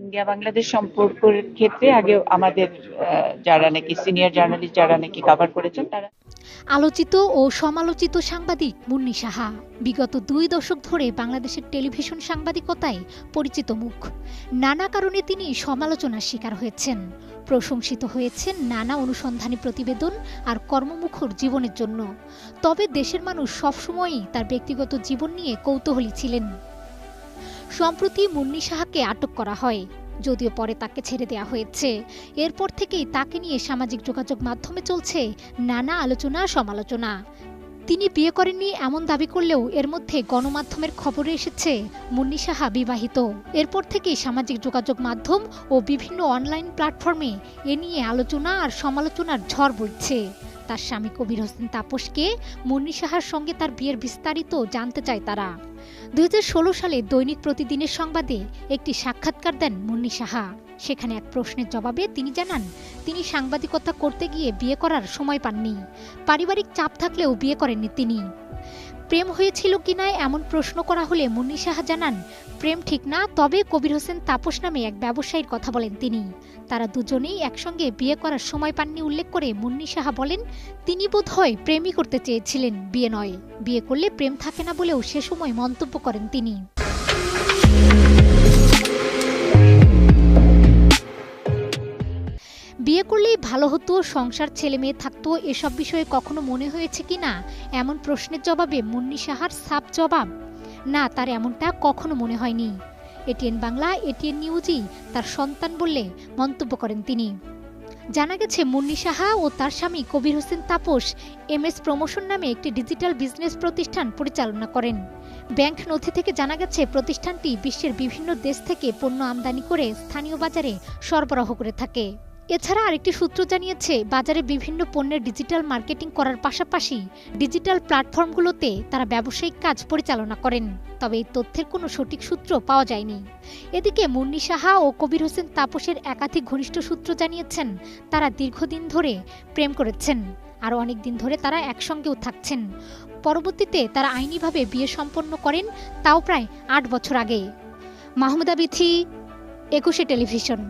India Bangladesh সম্পর্কের ক্ষেত্রে আগে আমাদের যারা নাকি সিনিয়র জার্নালিস্ট যারা নাকি কভার করেছেন, তারা আলোচিত ও সমালোচিত সাংবাদিক মুন্নি সাহা। বিগত দুই দশক ধরে বাংলাদেশের টেলিভিশন সাংবাদিকতায় পরিচিত মুখ। নানা কারণে তিনি সমালোচনার শিকার হয়েছেন। প্রশংসিত হয়েছেন নানা অনুসন্ধানী প্রতিবেদন আর কর্মমুখর জীবনের জন্য। তবে দেশের মানুষ সবসময়ই তার ব্যক্তিগত জীবন নিয়ে কৌতূহলী ছিলেন। সম্প্রতি মুন্নি সাহাকে আটক করা হয়। যদিও পরে তাকে ছেড়ে দেওয়া হয়েছে। এরপর থেকেই তাকে নিয়ে সামাজিক যোগাযোগ মাধ্যমে চলছে নানা আলোচনা, সমালোচনা। তিনি বিয়ে করেননি এমন দাবি করলেও এর মধ্যে গণমাধ্যমের খবরে এসেছে, মুন্নি সাহা বিবাহিত। এরপর থেকেই সামাজিক যোগাযোগ মাধ্যম ও বিভিন্ন অনলাইন প্ল্যাটফর্মে এ নিয়ে আলোচনা আর সমালোচনার ঝড় বইছে। তার স্বামী কবির হোসেন তাপসকে মুন্নি সাহার সঙ্গে তার বিয়ের বিস্তারিত জানতে চায় তারা। দু হাজার ষোলো সালে দৈনিক প্রতিদিনের সংবাদে একটি সাক্ষাৎকার দেন মুন্নি সাহা। সেখানে এক প্রশ্নের জবাবে তিনি জানান, তিনি সাংবাদিকতা করতে গিয়ে বিয়ে করার সময় পাননি। পারিবারিক চাপ থাকলেও বিয়ে করেননি তিনি। প্রেম হয়েছিল কি না এমন প্রশ্ন করা হলে মুন্নি সাহা জানান, প্রেম ঠিক না, তবে কবির হোসেন তাপস নামে এক ব্যবসায়ীর কথা বলেন তিনি। তারা দুজনেই একসঙ্গে বিয়ে করার সময় পাননি উল্লেখ করে মুন্নি সাহা বলেন, তিনি বোধ হয় প্রেমই করতে চেয়েছিলেন বিয়ে নয়। বিয়ে করলে প্রেম থাকে না বলেও সে সময় মন্তব্য করেন তিনি। ভালো হতো, সংসার ছেলে মেয়ে থাকতো, এসব বিষয়ে কখনো মনে হয়েছে কি না? এমন প্রশ্নের জবাবে মুন্নি সাহার সাপ জবাব, না, তার এমনটা কখনো মনে হয়নি। এটিএন বাংলা, এটিএন নিউজই তার সন্তান বললে মন্তব্য করেন তিনি। জানা গেছে, মুন্নি সাহা ও তার স্বামী Kabir Hossain Tapas M S promotion নামে একটি ডিজিটাল বিজনেস প্রতিষ্ঠান পরিচালনা করেন। ব্যাংক নথি থেকে জানা গেছে, প্রতিষ্ঠানটি বিশ্বের বিভিন্ন দেশ থেকে পণ্য আমদানি করে স্থানীয় বাজারে সরবরাহ করে থাকে। এছাড়া আরেকটি সূত্র জানিয়েছে, বাজারে বিভিন্ন পণ্যের ডিজিটাল মার্কেটিং করার পাশাপাশি ডিজিটাল প্ল্যাটফর্মগুলোতে তারা ব্যবসায়িক কাজ পরিচালনা করেন, তবে এই তথ্যের কোনো সঠিক সূত্র পাওয়া যায়নি। এদিকে মুন্নি সাহা ও কবির হোসেন তাপসের একাধিক ঘনিষ্ঠ সূত্র জানিয়েছেন, তারা দীর্ঘদিন ধরে প্রেম করেছেন আর অনেক দিন ধরে তারা একসঙ্গেও থাকছেন। পরবর্তীতে তারা আইনিভাবে বিয়ে সম্পন্ন করেন, তাও প্রায় আট বছর আগে। মাহমুদা বিথি, একুশে টেলিভিশন।